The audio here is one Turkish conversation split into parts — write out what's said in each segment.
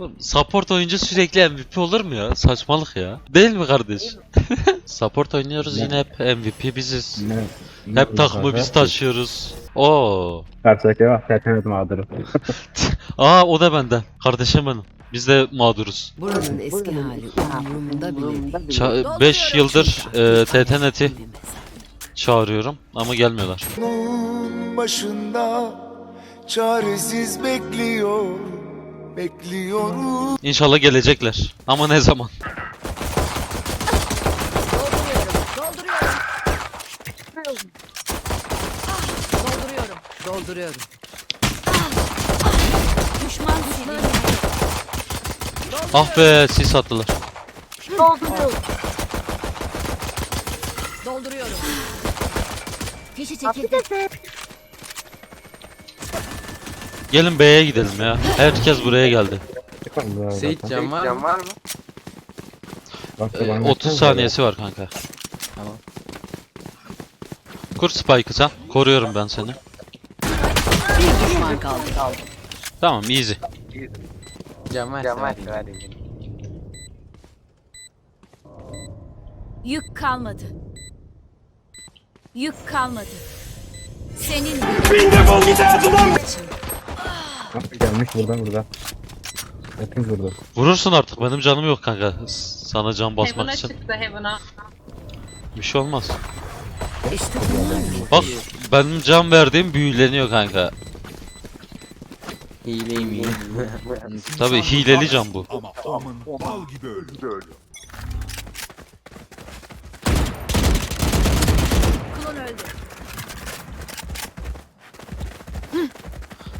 Oğlum, Support oyuncu sürekli MVP olur mu ya? Saçmalık ya. Değil mi kardeş? Support oynuyoruz yine hep MVP biziz. Ne? ne Hep takımı biz taşıyoruz. Oo. Karşıdaki bak tertemiz mağduru. Aa o da benden. Kardeşim benim. Biz de mağduruz. Buranın eski hali umurumda bile değil. 5 yıldır e, TTNet'i çağırıyorum ama gelmiyorlar. Onun başında çaresiz bekliyor, bekliyorum. İnşallah gelecekler. Ama ne zaman? Dolduruyorum. Dolduruyorum. Düşman silindi. Ah be sis attılar. Dolduruyorum. Fişi çekildi. Gelin B'ye gidelim ya. Herkes buraya geldi. Seyit can var mı? Bak, Ee, bana 30 baksana saniyesi var kanka. Tamam. Kur Spike'ı sen. Koruyorum ben seni. Bir düşman kaldı. Tamam easy. Can var. Can var. Yük kalmadı. Yük kalmadı. Senin Bak, gelmiş burada burada. Hepimiz burada. Vurursun artık benim canım yok kanka. S- Sana can basmak Heaven'a için. çıktı Heaven'a. Bir şey olmaz. İşte bunlar. Bak benim can verdiğim büyüleniyor kanka. Hileyim iyi. Tabi hileli can bu. Ama Omen bal gibi öldü. klon öldü.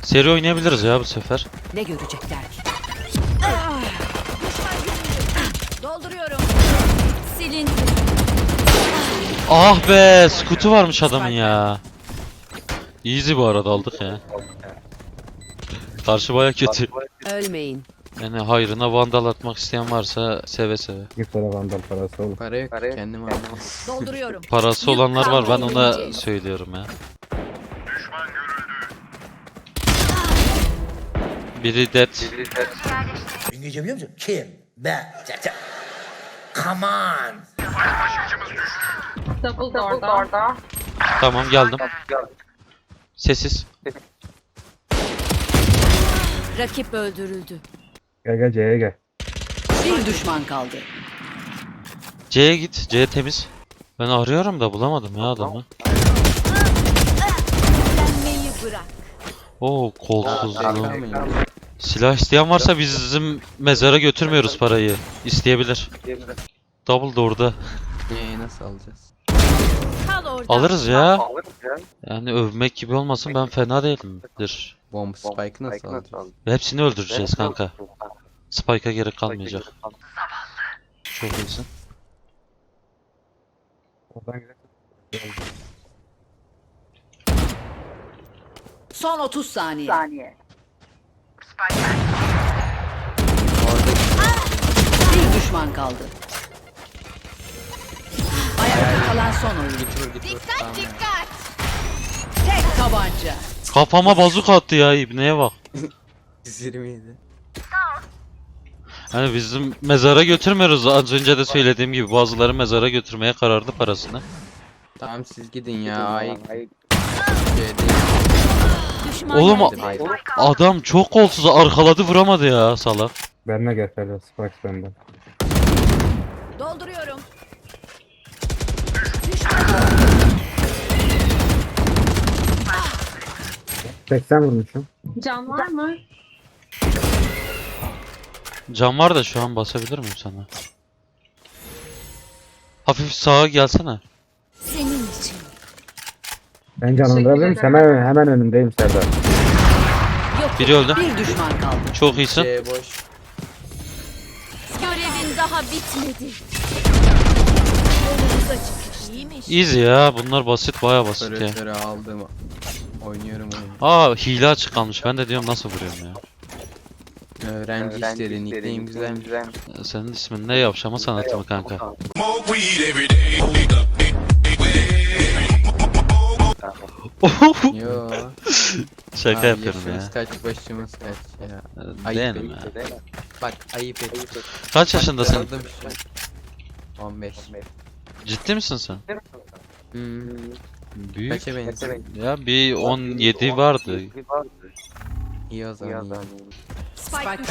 Seri oynayabiliriz ya bu sefer. Ne görecekler ki? Dolduruyorum. Silindi. Ah be skutu varmış adamın ya. Easy bu arada aldık ya. Karşı baya kötü. Ölmeyin. Yani hayrına vandal atmak isteyen varsa seve seve. Bir para vandal parası olur. Para yok. Kendim aldım. Dolduruyorum. Parası olanlar var ben ona söylüyorum ya. Biri dead. İngilizce biliyor musun? Kim? Ben. Come on. Double door'da. Tamam geldim. Sessiz. Rakip öldürüldü. Gel gel C'ye gel. Bir düşman kaldı. C'ye git. C temiz. Ben arıyorum da bulamadım ya adamı. Eğlenmeyi bırak. Oo kolsuzluğu. Silah isteyen varsa bizim mezara götürmüyoruz parayı. İsteyebilir. Double door'da. Ee, nasıl alacağız? Kal orada. Alırız ya. Yani övmek gibi olmasın ben fena değilimdir. Bomb spike nasıl alacağız? Hepsini öldüreceğiz kanka. Spike'a gerek kalmayacak. Çok iyisin. Son 30 saniye. Bir düşman kaldı. Ayakta kalan son oyuncu. Dikkat dikkat. Tek tabanca. Kafama bazuk attı ya ibneye bak. 127. Hani bizim mezara götürmüyoruz az önce de söylediğim gibi bazıları mezara götürmeye karardı parasını. Tamam siz gidin ya. Ay. C'de. Düşman Oğlum geldi. adam çok kolsuz arkaladı vuramadı ya salak. Benle gel Serdar. Sparks benden. Dolduruyorum. 80 vurmuşum. Can var mı? Can var da şu an basabilir miyim sana? Hafif sağa gelsene. Senin Ben canlandırabilirim. Hemen, hemen önündeyim Serdar. Biri öldü. Bir düşman kaldı. Çok iyisin. C boş. Görevin daha bitmedi. Yolunuz açık. İyiymiş. Easy ya bunlar basit baya basit ya. Operatörü aldım. Oynuyorum oyunu. Aa hile açık kalmış ben de diyorum nasıl vuruyorum ya. Öğrenci işleri. Nickname güzelmiş. Ya Senin ismin ne yapşama sanatı mı kanka? Yo. Şaka Abi yapıyorum yaşımız ya. kaç başımız kaç ya. Ayıp Değilim ayıp. ya. Bak ayıp et. Kaç yaşındasın? Kırıldım şu an. 15. Ciddi misin sen? Hmm. Büyük. Kaça benziyor? Ya bir 17 vardı. İyi o zaman. iyi. Spike bende.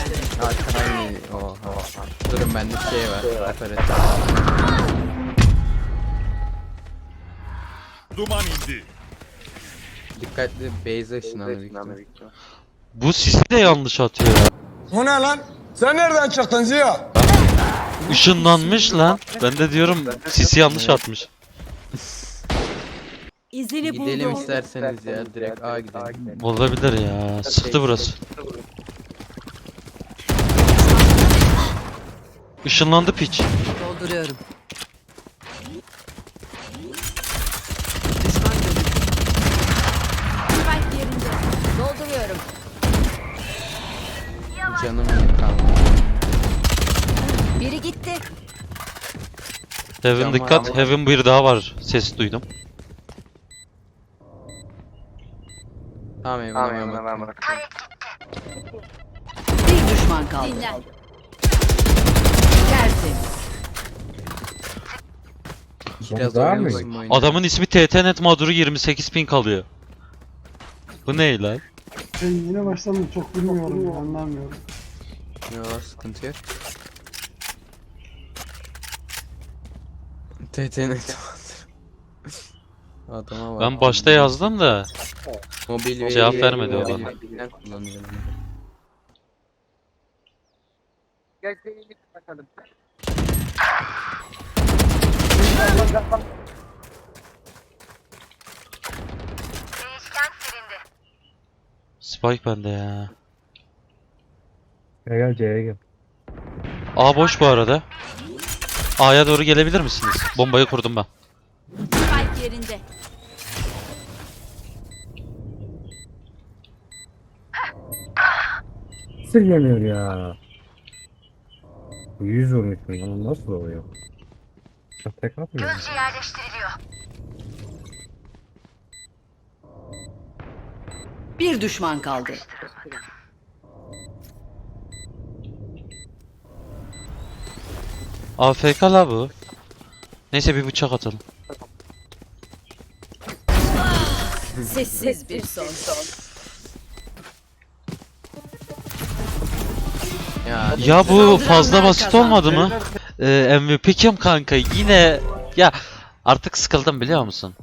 Arkadan geliyor. Oha. Durun bende şey var. Operatör. Duman indi. Dikkatli base ışınlanı büyük ihtimal. Bu sisi de yanlış atıyor ya. O ne lan? Sen nereden çıktın Ziya? Işınlanmış lan. Ben de diyorum sisi yanlış atmış. İzini Gidelim buldum. isterseniz ya. Direkt A gidelim. Olabilir ya. Sıktı burası. Işınlandı piç. Dolduruyorum. Düşman görüldü. Spike yerinde. Dolduruyorum. Canım kalmadı. Biri gitti. Heaven Cam dikkat. var. Heaven bir daha var. Ses duydum. Tamam eyvallah. ben bakıyorum. Bir düşman kaldı. Dinlen. Tertemiz. Biraz Daha mı? oynuyorsun bu oyunu. Adamın ismi TTNet mağduru 28 ping kalıyor. Bu ne lan? Ben yine başladım çok bilmiyorum anlamıyorum. Yok sıkıntı yok. TTNet Adama bak. Ben başta yazdım da. Mobil Cevap vermedi o mobil bana. veriler kullanıyorum. Spike bende ya. Gel gel C'ye gel. A boş bu arada. A'ya doğru gelebilir misiniz? Bombayı kurdum ben. Spike yerinde. Nasıl yemiyor ya? Bu 100 vurmuş mu? Lan nasıl oluyor? Ya tek atmıyor. mu? Bir düşman kaldı. AFK la bu. Neyse bir bıçak atalım. Sessiz bir son. Ya Ya bu fazla basit olmadı mı? Ee, MVP kim kanka yine ya artık sıkıldım biliyor musun?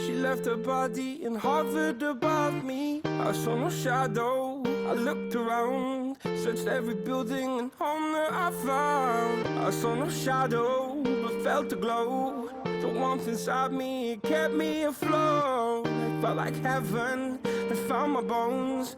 I lost my best friend to 23. She left her body and hovered above me. I saw no shadow. I looked around, searched every building and home that I found. I saw no shadow, but felt the glow. The warmth inside me kept me afloat. Felt like heaven. I found my bones.